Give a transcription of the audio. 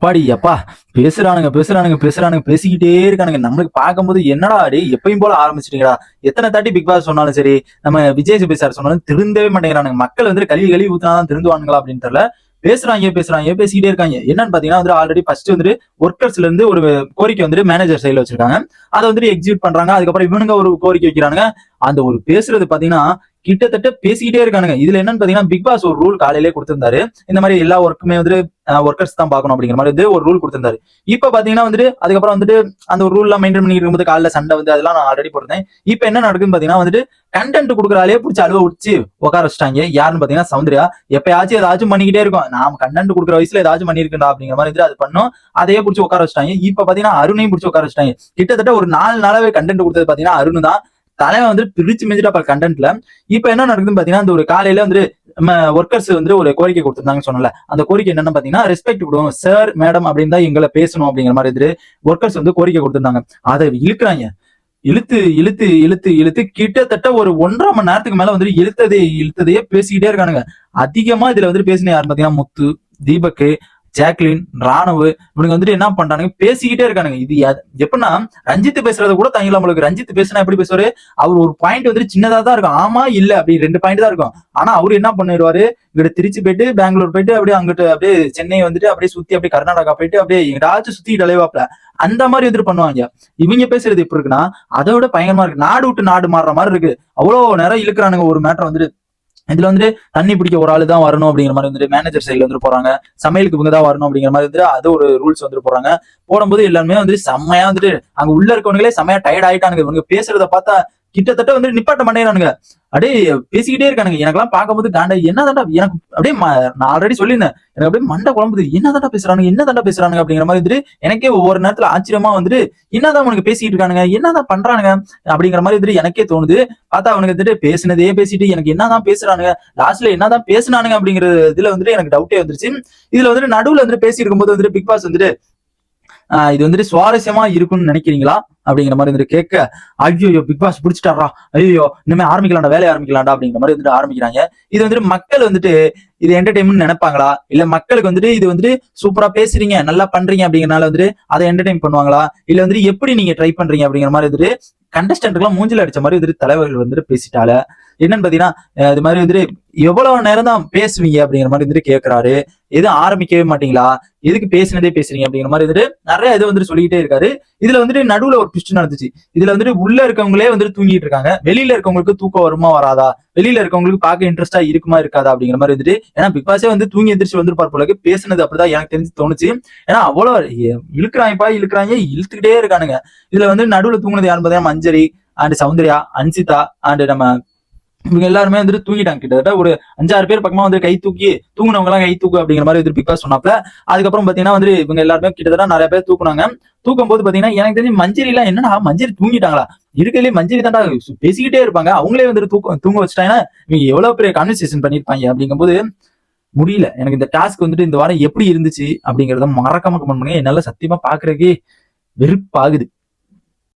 அப்பாடி அப்பா பேசுறானுங்க பேசுறானுங்க பேசுறானுங்க பேசிக்கிட்டே இருக்கானுங்க. நம்மளுக்கு பார்க்கும்போது என்னடா அடி எப்பயும் போல ஆரம்பிச்சிட்டீங்களா எத்தனை தாட்டி பிக் பாஸ் சொன்னாலும் சரி நம்ம விஜய் சுபி சார் சொன்னாலும் திருந்தவே மாட்டேங்கிறானுங்க. மக்கள் வந்து கல்வி கழுவி ஊத்தினாதான் திருந்துவானுங்களா அப்படின்னு தெரியல. பேசுறாங்க பேசுறாங்க பேசிக்கிட்டே இருக்காங்க. என்னன்னு பாத்தீங்கன்னா வந்து ஆல்ரெடி ஃபர்ஸ்ட் வந்துட்டு ஒர்க்கர்ஸ்ல இருந்து ஒரு கோரிக்கை வந்துட்டு மேனேஜர் சைடுல வச்சிருக்காங்க. அதை வந்துட்டு எக்ஸிக்யூட் பண்றாங்க. அதுக்கப்புறம் இவனுங்க ஒரு கோரிக்கை வைக்கிறானுங்க. அந்த ஒரு பேசுறது பாத்தீங்கன்னா கிட்டத்தட்ட பேசிக்கிட்டே இருக்கானுங்க. இதுல என்னன்னு பாத்தீங்கன்னா பிக் பாஸ் ஒரு ரூல் காலையிலே கொடுத்திருந்தாரு. இந்த மாதிரி எல்லா ஒர்க்குமே வந்துட்டு ஒர்க்கர்ஸ் தான் பார்க்கணும் அப்படிங்கிற மாதிரி வந்து ஒரு ரூல் கொடுத்திருந்தாரு. இப்ப பாத்தீங்கன்னா வந்துட்டு அதுக்கப்புறம் வந்துட்டு அந்த ஒரு ரூல் எல்லாம் மெயின்டைன் பண்ணிட்டு இருக்கும்போது காலைல சண்டை வந்து அதெல்லாம் நான் ஆல்ரெடி போட்டிருந்தேன். இப்ப என்ன நடக்குதுன்னு பாத்தீங்கன்னா வந்துட்டு கண்டென்ட் கொடுக்குறாலே பிடிச்சி அழுவ உடிச்சு உட்கார வச்சிட்டாங்க. யாருன்னு பாத்தீங்கன்னா சௌந்தர்யா. எப்பயாச்சும் ஏதாச்சும் பண்ணிக்கிட்டே இருக்கும். நாம கண்டென்ட் கொடுக்குற வயசுல ஏதாச்சும் பண்ணிருக்கா அப்படிங்கிற மாதிரி அது பண்ணும். அதையே பிடிச்சி உட்கார வச்சிட்டாங்க. இப்ப பாத்தீங்கன்னா அருணையும் பிடிச்சி உட்கார வச்சிட்டாங்க. கிட்டத்தட்ட ஒரு நாலு நாளாவே கண்டென்ட் கொடுத்தது பாத்தீங்கன்னா அருண் தான் தலைவன் வந்து பிரிச்சு மெஞ்சிட்டு அப்ப கண்டென்ட்ல இப்ப என்ன நடக்குதுன்னு பாத்தீங்கன்னா அந்த ஒரு காலையில வந்து நம்ம ஒர்க்கர்ஸ் வந்து ஒரு கோரிக்கை கொடுத்திருந்தாங்க சொன்னல அந்த கோரிக்கை என்னன்னு பாத்தீங்கன்னா ரெஸ்பெக்ட் கொடுக்கும் சார் மேடம் அப்படின்னு தான் எங்களை பேசணும் அப்படிங்கிற மாதிரி இது ஒர்க்கர்ஸ் வந்து கோரிக்கை கொடுத்திருந்தாங்க. அதை இழுக்கிறாங்க. இழுத்து இழுத்து இழுத்து இழுத்து கிட்டத்தட்ட ஒரு ஒன்றரை மணி நேரத்துக்கு மேல வந்து இழுத்ததே இழுத்ததையே பேசிக்கிட்டே இருக்கானுங்க. அதிகமா இதுல வந்து பேசின யாருன்னு பாத்தீங்கன்னா முத்து தீபக்கு ஜாக்லின் ராணுவ இவனுக்கு வந்துட்டு என்ன பண்றானுங்க? பேசிக்கிட்டே இருக்கானுங்க. இது எப்படின்னா ரஞ்சித் பேசுறத கூட தங்கில நம்மளுக்கு. ரஞ்சித் பேசினா எப்படி பேசுவாரு? அவர் ஒரு பாயிண்ட் வந்துட்டு சின்னதா தான் இருக்கும். ஆமா இல்ல அப்படி ரெண்டு பாயிண்ட் தான் இருக்கும். ஆனா அவரு என்ன பண்ணிடுவாரு? இங்கிட்ட திருச்சி போயிட்டு பெங்களூர் போயிட்டு அப்படியே அங்கிட்டு அப்படியே சென்னை வந்துட்டு அப்படியே சுத்தி அப்படியே கர்நாடகா போயிட்டு அப்படியே எங்கடாச்சும் சுத்தி அலைவாப்ல அந்த மாதிரி வந்துட்டு பண்ணுவாங்க. இவங்க பேசுறது எப்படி இருக்குன்னா அதை விட பயங்கரமா இருக்கு. நாடு விட்டு நாடு மாறுற மாதிரி இருக்கு. அவ்வளவு நேரம் இழுக்கிறானுங்க ஒரு மேட்டர் வந்துட்டு. இதுல வந்துட்டு தண்ணி பிடிக்க ஒரு ஆளு தான் வரணும் அப்படிங்கிற மாதிரி வந்துட்டு மேனேஜர் சைடுல வந்துட்டு போறாங்க. சமையலுக்கு இவங்க தான் வரணும் அப்படிங்கிற மாதிரி வந்துட்டு அது ஒரு ரூல்ஸ் வந்துட்டு போறாங்க போடும்போது எல்லாருமே வந்துட்டு செம்மையா வந்துட்டு அங்க உள்ள இருக்கவங்களே செம்மையா டயர்ட் ஆயிட்டானுங்க. இவங்க பேசுறத பார்த்தா கிட்டத்தட்ட வந்து நிப்பாட்ட மாட்டேங்கிறானுங்க. அப்படியே பேசிக்கிட்டே இருக்கானுங்க. எனக்கெல்லாம் பார்க்கும்போது காண்டா என்ன எனக்கு அப்படியே நான் ஆல்ரெடி சொல்லியிருந்தேன். எனக்கு அப்படியே மண்டை குழம்புது. என்ன தாண்டா பேசுறானுங்க? என்ன தாண்டா பேசுறானுங்க? அப்படிங்கிற மாதிரி வந்துட்டு எனக்கே ஒவ்வொரு நேரத்துல ஆச்சரியமா வந்துட்டு என்னதான் உனக்கு பேசிக்கிட்டு இருக்கானுங்க? என்னதான் பண்றானுங்க? அப்படிங்கிற மாதிரி வந்துட்டு எனக்கே தோணுது. பார்த்தா அவனுக்கு வந்துட்டு பேசினதே பேசிட்டு எனக்கு என்னதான் பேசுறானுங்க? லாஸ்ட்ல என்னதான் பேசுனானுங்க? அப்படிங்கிற இதுல வந்துட்டு எனக்கு டவுட்டே வந்துருச்சு. இதுல வந்துட்டு நடுவுல வந்துட்டு பேசி இருக்கும்போது வந்துட்டு பிக் பாஸ் வந்துட்டு ஆஹ் இது வந்துட்டு சுவாரஸ்யமா இருக்கும்னு நினைக்கிறீங்களா? அப்படிங்கிற மாதிரி வந்துட்டு கேட்க ஐயோ பிக் பாஸ் பிடிச்சிட்டாரா ஐயோ இனிமே ஆரம்பிக்கலாம்டா வேலையை ஆரம்பிக்கலாம்டா அப்படிங்கிற மாதிரி வந்துட்டு ஆரம்பிக்கிறாங்க. இது வந்துட்டு மக்கள் வந்துட்டு இது என்டர்டைன்மெண்ட் நினைப்பாங்களா? இல்ல மக்களுக்கு வந்துட்டு இது வந்துட்டு சூப்பரா பேசுறீங்க நல்லா பண்றீங்க அப்படிங்கறனால வந்துட்டு அதை என்டர்டைன் பண்ணுவாங்களா? இல்ல வந்துட்டு எப்படி நீங்க ட்ரை பண்றீங்க அப்படிங்கிற மாதிரி வந்துட்டு கண்டஸ்டன்ட்லாம் மூஞ்சில அடிச்ச மாதிரி வந்துட்டு தலைவர்கள் வந்துட்டு பேசிட்டால என்னன்னு பாத்தீங்கன்னா இது மாதிரி வந்துட்டு எவ்வளவு நேரம் தான் பேசுவீங்க அப்படிங்கிற மாதிரி வந்துட்டு கேட்கிறாரு எதுவும் ஆரம்பிக்கவே மாட்டீங்களா? எதுக்கு பேசினதே பேசுறீங்க அப்படிங்கிற மாதிரி வந்துட்டு நிறைய இது வந்துட்டு சொல்லிக்கிட்டே இருக்காரு. இதுல வந்துட்டு நடுவுல ஒரு ட்விஸ்ட் நடந்துச்சு. இதுல வந்துட்டு உள்ள இருக்கவங்களே வந்துட்டு தூங்கிட்டு இருக்காங்க. வெளியில இருக்கவங்களுக்கு தூக்கம் வருமா வராதா? வெளியில இருக்கவங்களுக்கு பார்க்க இன்ட்ரெஸ்டா இருக்குமா இருக்காதா அப்படிங்கிற மாதிரி வந்துட்டு ஏன்னா பிக் பாஸே வந்து தூங்கி எந்திரிச்சு வந்து போலக்கு பேசுனது அப்படிதான் எனக்கு தெரிஞ்சு தோணுச்சு. ஏன்னா அவ்வளவு இழுக்கிறாங்கப்பா இழுக்கிறாங்க இழுத்துக்கிட்டே இருக்கானுங்க. இதுல வந்து நடுவுல தூங்குனது யாருன்னு பாத்தீங்கன்னா மஞ்சரி அண்ட் சௌந்தர்யா அன்சிதா அண்ட் நம்ம இவங்க எல்லாருமே வந்துட்டு தூங்கிட்டாங்க. கிட்டத்தட்ட ஒரு அஞ்சாறு பேர் பக்கமா வந்து கை தூக்கி தூங்குனவங்க எல்லாம் கை தூக்கு அப்படிங்கிற மாதிரி வந்து பிக் பாஸ் சொன்னாப்ல. அதுக்கப்புறம் பாத்தீங்கன்னா வந்து இவங்க எல்லாருமே கிட்டத்தட்ட நிறைய பேர் தூக்குனாங்க. தூக்கும் போது பாத்தீங்கன்னா எனக்கு தெரிஞ்சு மஞ்சரி எல்லாம் என்னன்னா மஞ்சரி தூங்கிட்டாங்களா? இருக்கலே மஞ்சரி தாண்டா பேசிக்கிட்டே இருப்பாங்க. அவங்களே வந்துட்டு தூக்க தூங்க வச்சுட்டாங்கன்னா இவங்க எவ்வளவு பெரிய கான்வர்சேஷன் பண்ணிருப்பாங்க அப்படிங்கும்போது முடியல. எனக்கு இந்த டாஸ்க் வந்துட்டு இந்த வாரம் எப்படி இருந்துச்சு அப்படிங்கறத மறக்காம கமெண்ட் பண்ணுங்க. என்னால சத்தியமா பாக்குறதுக்கு வெறுப்பாகுது.